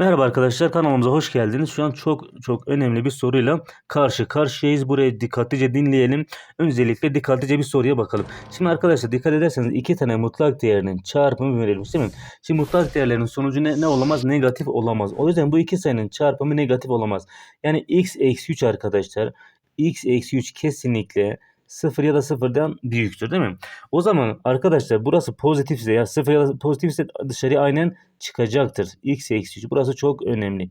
Merhaba arkadaşlar kanalımıza hoş geldiniz. Şu an çok çok önemli bir soruyla karşı karşıyayız. Burayı dikkatlice dinleyelim. Öncelikle dikkatlice bir soruya bakalım. Şimdi arkadaşlar dikkat ederseniz iki tane mutlak değerinin çarpımı verilmiş değil mi? Şimdi mutlak değerlerin sonucu ne, ne olamaz? Negatif olamaz. O yüzden bu iki sayının çarpımı negatif olamaz. Yani x eksi 3 arkadaşlar. x eksi 3 kesinlikle 0 ya da 0'dan büyüktür değil mi? O zaman arkadaşlar burası pozitifse ya 0 ya da pozitifse dışarıya aynen çıkacaktır. x eksi 3 burası çok önemli.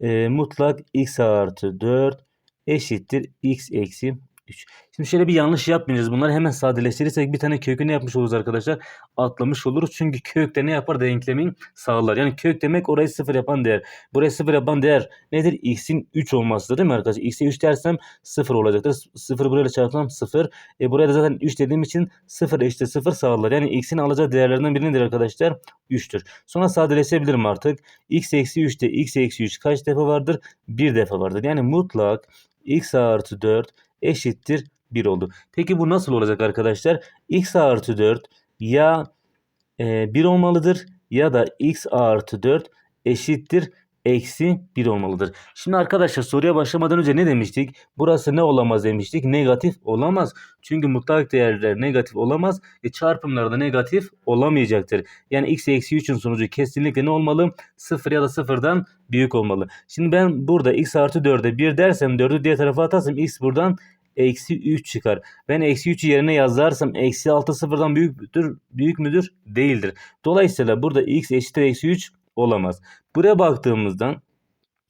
Ee, mutlak x artı 4 eşittir x eksi 3. Şimdi şöyle bir yanlış yapmayacağız. Bunları hemen sadeleştirirsek bir tane kökü ne yapmış oluruz arkadaşlar? Atlamış oluruz. Çünkü kökte ne yapar? Denklemin sağlar. Yani kök demek orayı 0 yapan değer. Burayı 0 yapan değer nedir? x'in 3 olmasıdır değil mi arkadaşlar? x'e 3 dersem 0 olacaktır. 0 burayla çarpsam 0. E buraya da zaten 3 dediğim için 0 eşittir 0 sağlar. Yani x'in alacağı değerlerden biri nedir arkadaşlar? 3'tür. Sonra sadeleşebilirim artık. x eksi 3'te x eksi 3 kaç defa vardır? 1 defa vardır. Yani mutlak x artı 4 eşittir 1 oldu. Peki bu nasıl olacak arkadaşlar? x artı 4 ya e, 1 olmalıdır ya da x artı 4 eşittir eksi 1 olmalıdır. Şimdi arkadaşlar soruya başlamadan önce ne demiştik? Burası ne olamaz demiştik? Negatif olamaz. Çünkü mutlak değerler negatif olamaz. E çarpımlar da negatif olamayacaktır. Yani x eksi 3'ün sonucu kesinlikle ne olmalı? 0 ya da 0'dan büyük olmalı. Şimdi ben burada x artı 4'e 1 dersem 4'ü diğer tarafa atarsam x buradan eksi 3 çıkar. Ben eksi 3'ü yerine yazarsam eksi 6 sıfırdan büyük müdür? Büyük müdür? Değildir. Dolayısıyla burada x eşittir eksi 3 olamaz. Buraya baktığımızda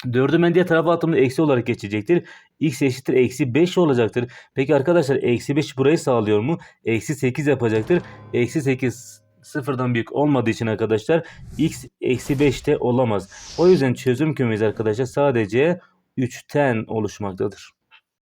4'ü ben diğer tarafa attığımda eksi olarak geçecektir. x eşittir eksi 5 olacaktır. Peki arkadaşlar eksi 5 burayı sağlıyor mu? Eksi 8 yapacaktır. Eksi 8 sıfırdan büyük olmadığı için arkadaşlar x eksi 5 de olamaz. O yüzden çözüm kümemiz arkadaşlar sadece 3'ten oluşmaktadır.